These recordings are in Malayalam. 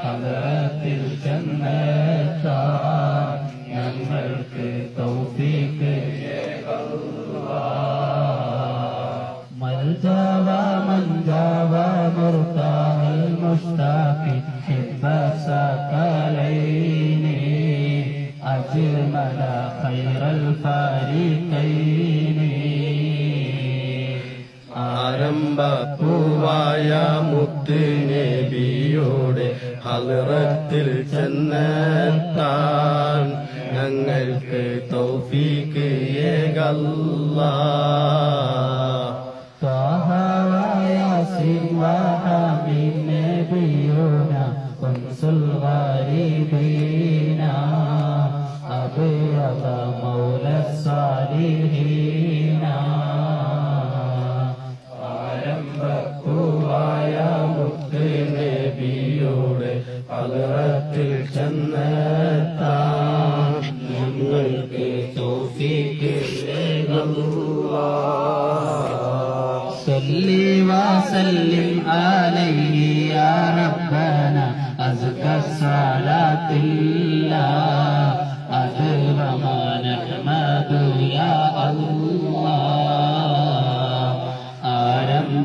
ഹലത്തിൽ ചെന്നെത്താൻ ഞങ്ങൾക്ക് തൗഫീക്ക് മൽജാവ മഞ്ചാവ മുർത്താഹ المشتاق حب الثقلين أجمل خير الفريقين പരമ്പൂവായ മുത്ത് നബിയോടെ ഹലറത്തിൽ ചെന്നെത്താൻ ഞങ്ങൾക്ക് തൗഫീക്ക് ഏകല്ല. സഹായ സിംഹ നബിയോന ഞങ്ങൾക്ക് തൗഫീക്ക് ഏകല്ലാ صل وسلم عليه يا ربنا أزكى الصلاة الله أدر ما نحمد يا الله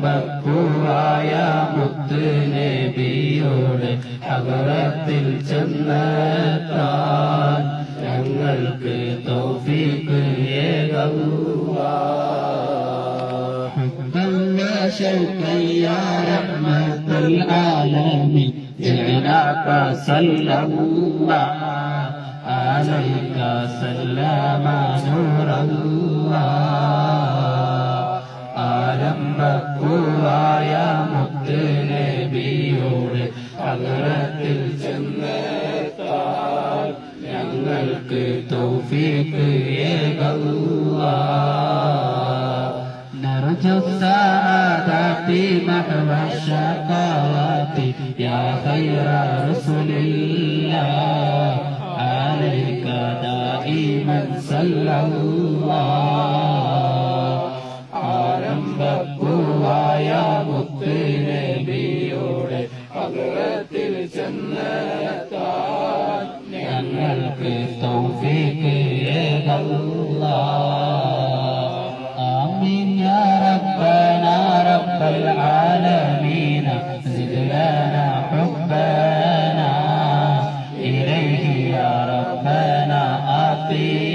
ആരംഭപ്പൂവായ മുത്ത് നബിയോട് അകറത്തിൽ ചെന്നെത്താൻ ഞങ്ങൾക്ക് തൗഫീക്ക് ഏകല്ലാ حبا وشوقا يا رحمة العالمين جئناك صلى الله عليك سلم نور الله ആരംഭപ്പൂവായ മുത്ത് നബിയോട് അകറത്തിൽ ഞങ്ങൾക്ക് തൗഫീക്ക് ഏകല്ലാ نرجو السعادة في محو الشقاوات يا خير رسل الله عليك دائما صلى الله ആരംഭപ്പൂവായ മുത്ത് നബിയോടെ അകരത്തിൽ ചെന്നെത്താൻ توفيقي يا الله. آمين يا ربنا. رب العالمين زدنا حبنا إليه يا ربنا. أطيب